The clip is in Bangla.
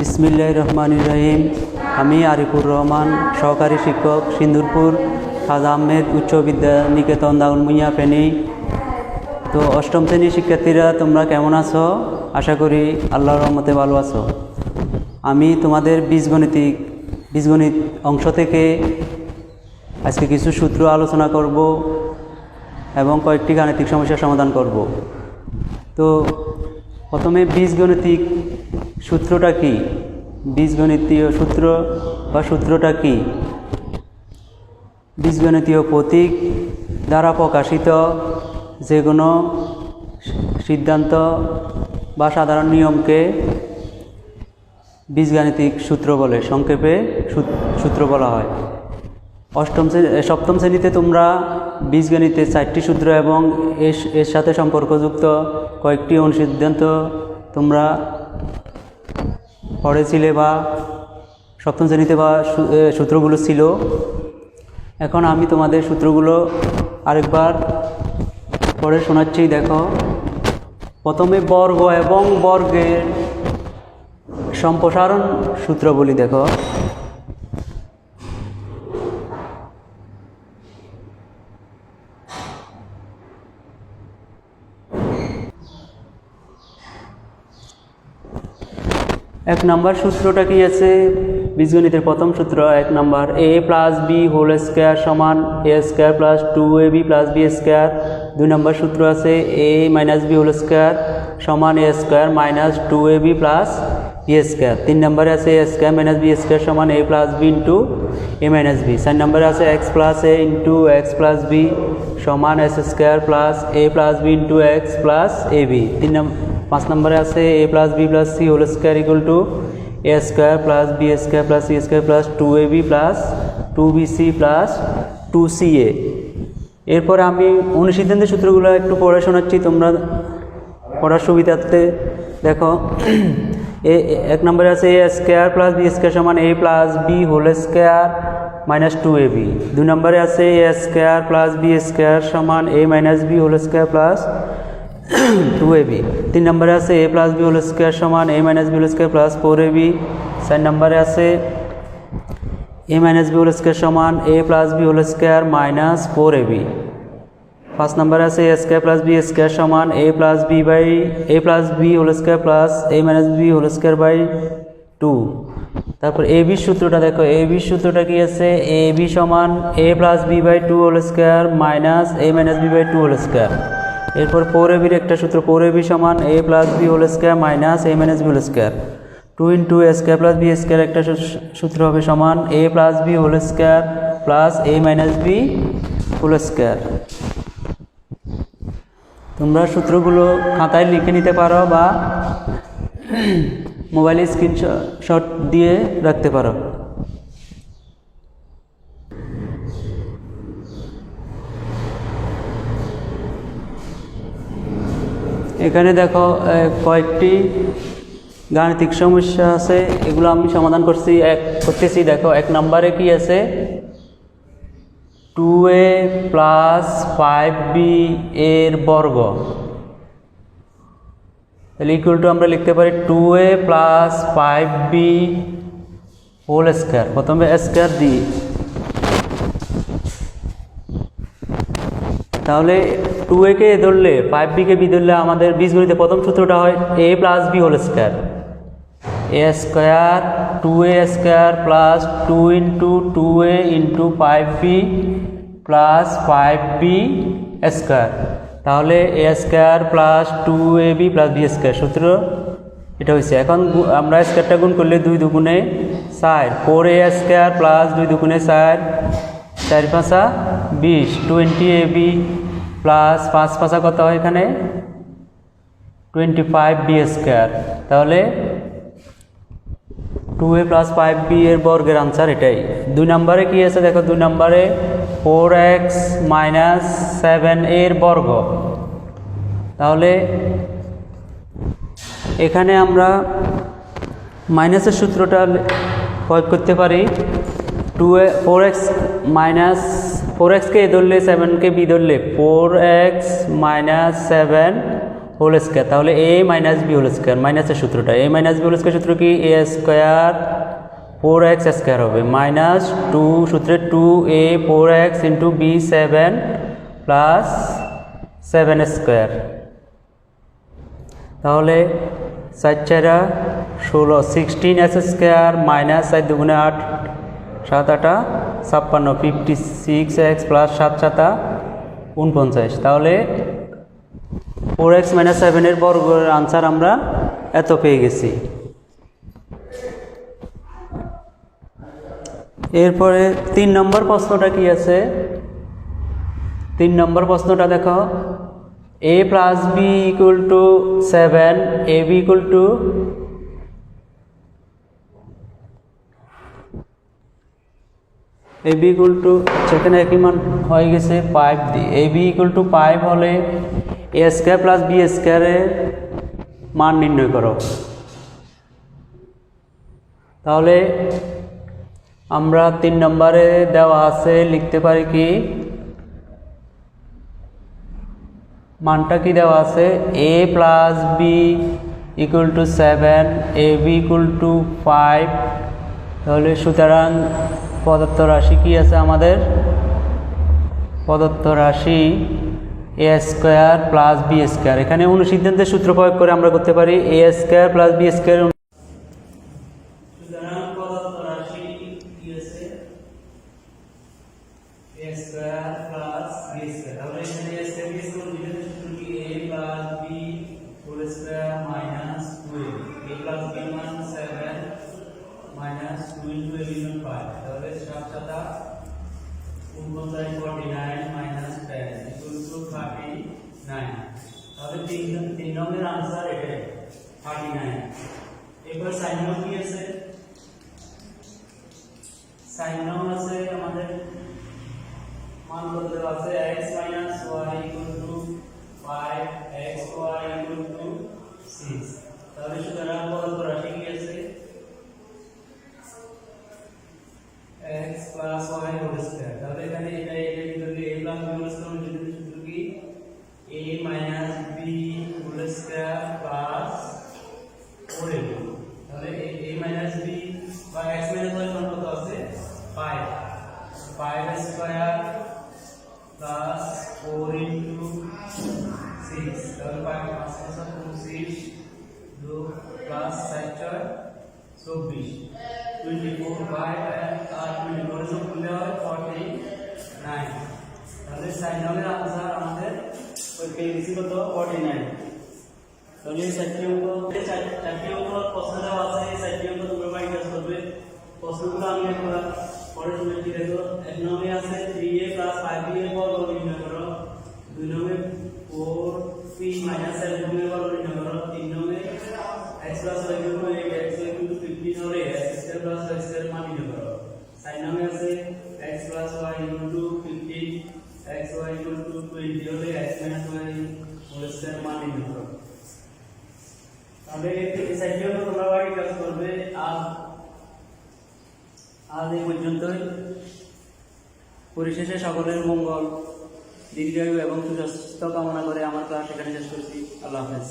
বিসমিল্লাহ রহমান রহিম। আমি আরিফুর রহমান, সহকারী শিক্ষক, সিন্দুরপুর খাজা আহমেদ, উচ্চ বিদ্যা নিকেতন দাউনমুইয়া ফেনী। তো অষ্টম শ্রেণির শিক্ষার্থীরা, তোমরা কেমন আছো? আশা করি আল্লাহর রহমতে ভালো আছো। আমি তোমাদের বীজগণিতিক বীজগণিত অংশ থেকে আজকে কিছু সূত্র আলোচনা করব এবং কয়েকটি গাণিতিক সমস্যার সমাধান করব। তো প্রথমে বীজগণিতিক সূত্রটা কি? বীজগণিতীয় সূত্র বা সূত্রটা কি? বীজগণিতীয় প্রতীক দ্বারা প্রকাশিত যে কোনো সিদ্ধান্ত বা সাধারণ নিয়মকে বীজগাণিতিক সূত্র বলে, সংক্ষেপে সূত্র বলা হয়। অষ্টম শ্রেণি সপ্তম শ্রেণীতে তোমরা বীজগণিতের চারটি সূত্র এবং এর সাথে সম্পর্কযুক্ত কয়েকটি অনুসিদ্ধান্ত তোমরা পড়েছিলে বা সপ্তম শ্রেণীতে বা সূত্রগুলো ছিল। এখন আমি তোমাদের সূত্রগুলো আরেকবার পড়ে শোনাচ্ছি, দেখো। প্রথমে বর্গ এবং বর্গের সম্প্রসারণ সূত্র বলি, দেখো। এক নাম্বার সূত্রটা কি আছে? বীজগণিতের প্রথম সূত্র এক number. A plus B whole square সমান A square plus two A B plus B square. দুই নম্বর সূত্র আছে, A minus B whole square সমান A square minus two A B plus B square. তিন নম্বরে আছে, A square minus B square সমান A plus B into A minus B. চার নম্বরে আছে, X plus A into X plus B সমান X square plus A plus B into X plus A B. তিন নম্বর পাঁচ নম্বরে আছে A plus B plus C whole square equal to A square plus B square plus C square plus two A B plus two B C plus two C A. এরপরে আমি অনুসিদ্ধান্তের সূত্রগুলো একটু পড়ে শোনাচ্ছি, তোমরা পড়ার সুবিধার্থে দেখো। এ, এক নম্বরে আছে A square plus B square সমান A plus B whole square minus two A B. দুই নম্বরে আছে A square plus B square সমান A minus B whole square plus two A B তিন নম্বরে আছে A plus B whole square সমান A minus B whole square plus four A B চার নম্বরে আছে A minus B whole square সমান A plus B whole square minus four A B পাঁচ নম্বরে আছে A square plus B square সমান A plus B by A plus B whole square plus A minus B whole square by two তারপর এ বি সূত্রটা দেখো। এ বি সূত্রটা কি আছে? এ বি সমান A plus B by two whole square minus A minus B by two whole square এরপর ফোর এ বির একটা সূত্র ফোর এ বি সমান A plus B whole square minus A minus B whole square two into A square plus B square একটা সূত্র হবে সমান A plus B whole square plus A minus B whole square তোমরা সূত্রগুলো খাতায় লিখে নিতে পারো বা মোবাইলে স্ক্রিনশট দিয়ে রাখতে পারো। এখানে দেখো কয়েকটি গাণিতিক সমস্যা আছে, এগুলো আমি সমাধান করছি, এক, করতেছি, দেখো, এক নম্বরে কি আছে? Two A plus five B এর বর্গ। তাহলে ইকুয়াল টু আমরা লিখতে পারি two A plus five B whole square প্রথমে স্কোয়ার দিই। তাহলে টু এ কে ধরলে ফাইভ বিকে বি ধরলে আমাদের বীজগণিতে প্রথম সূত্রটা হয় A plus B whole square A square two A square plus two into two A into five B plus five B square তাহলে A square plus two A B plus B square সূত্র এটা হয়েছে এখন আমরা স্কোয়ারটা গুণ করলে দুই দুগুণে চার। ফোর এ স্কোয়ার প্লাস দুই দুগুণে চার। চার পাঁচা বিশ। টোয়েন্টি এ বি প্লাস পাঁচ পাঁচা কত হয় এখানে? টোয়েন্টি ফাইভ বি স্কোয়ার তাহলে two A plus five B এর বর্গের আনসার এটাই। দুই নম্বরে কি আছে? দেখো, দুই নম্বরে ফোর এক্স মাইনাস সেভেন এর বর্গ। তাহলে এখানে আমরা মাইনাসের সূত্রটা প্রয়োগ করতে পারি। Two A four X minus four এক্সকে এ ধরলে সেভেনকে বি ধরলে four X minus seven whole square তাহলে A minus B whole square মাইনাসের সূত্রটা। A minus B whole square সূত্র কি? A square four X square হবে। মাইনাস টু সূত্রে two A four X into B seven plus seven square তাহলে চার চারা ষোলো সিক্সটিন এস স্কোয়ার মাইনাস চার দুগুণে আট, সাত আটা ছাপ্পান্ন ফিফটি সিক্স এক্স প্লাস সাত সাতা উনপঞ্চাশ তাহলে ফোর এক্স মাইনাস সেভেনের বর্গের আনসার আমরা এত পেয়ে গেছি। এরপরে তিন নম্বর প্রশ্নটা কি আছে? তিন নম্বর প্রশ্নটা দেখো। A plus B equal to seven A B equal to A B equal to সেখানে একই মান হয়ে গেছে five the A B equal to five হলে এ স্কোয়ার প্লাস বি স্কোয়ারের মান নির্ণয় করো। তাহলে আমরা তিন নম্বরে দেওয়া আছে, লিখতে পারি কি? মানটা কি দেওয়া আছে? A plus B equal to seven A B equal to five তাহলে সুতরাং পদার্থ রাশি কি আছে আমাদের? পদার্থ রাশি A square plus B square এখানে অনুসিদ্ধান্তের সূত্র প্রয়োগ করে আমরা করতে পারি A square plus B square সুতরাং minus 2a a plus b মান 7 minus 2 into a মান 5 তাহলে 7 সাতা 49 49 minus 10 equal to 39 তাহলে তিন তিন নম্বরের আনসার এটাই 39 এবার সাইন নাম কি আছে? সাইন নাম আছে আমাদের মান বদলে আছে x minus y equal to 5 x y equal to 6 তাহলে সুতরাং পদার্থ রাশি কি আছে x plus y whole square তাহলে এখানে এটা এটা যদি a plus b whole square যদি সূত্র কি a minus b whole square plus 4ab তাহলে a a minus b বা x minus y মান কত আছে 5 5 square plus 4 into 6 তাহলে 5 5 6 2 plus 4 24 24 বাই আর 24 সব করলে হয় 49 তাহলে সাইন নামের আনসার আমাদের ওই পেয়ে গেছি কত 49 তাহলে এই চারটি অঙ্ক চারটি অঙ্ক প্রশ্ন দেওয়া আছে, এই চারটি অঙ্ক তোমরা বাড়ি কাজ করবে। প্রশ্নগুলো আমি একবার পরে তুমি কি দেখো? এক নম্বরে আছে three A plus five B এর বর্গ নির্ণয় করো। দুই নম্বরে four P minus seven B এর বর্গ নির্ণয় করো। তিন নম্বরে X plus Y equal to eight X equal to fifteen হলে X square plus Y square মান নির্ণয় করো। চার নম্বরে আছে X plus Y equal Y Y whole square মান তাহলে এই সাইকেল তো তোমরা বাড়ি কাজ করবে আর আজ এই পর্যন্তই। পরিশেষে সকলের মঙ্গল, দীর্ঘায়ু এবং সুস্বাস্থ্য কামনা করে আমার ক্লাস এখানে শেষ করছি। আল্লাহ হাফেজ।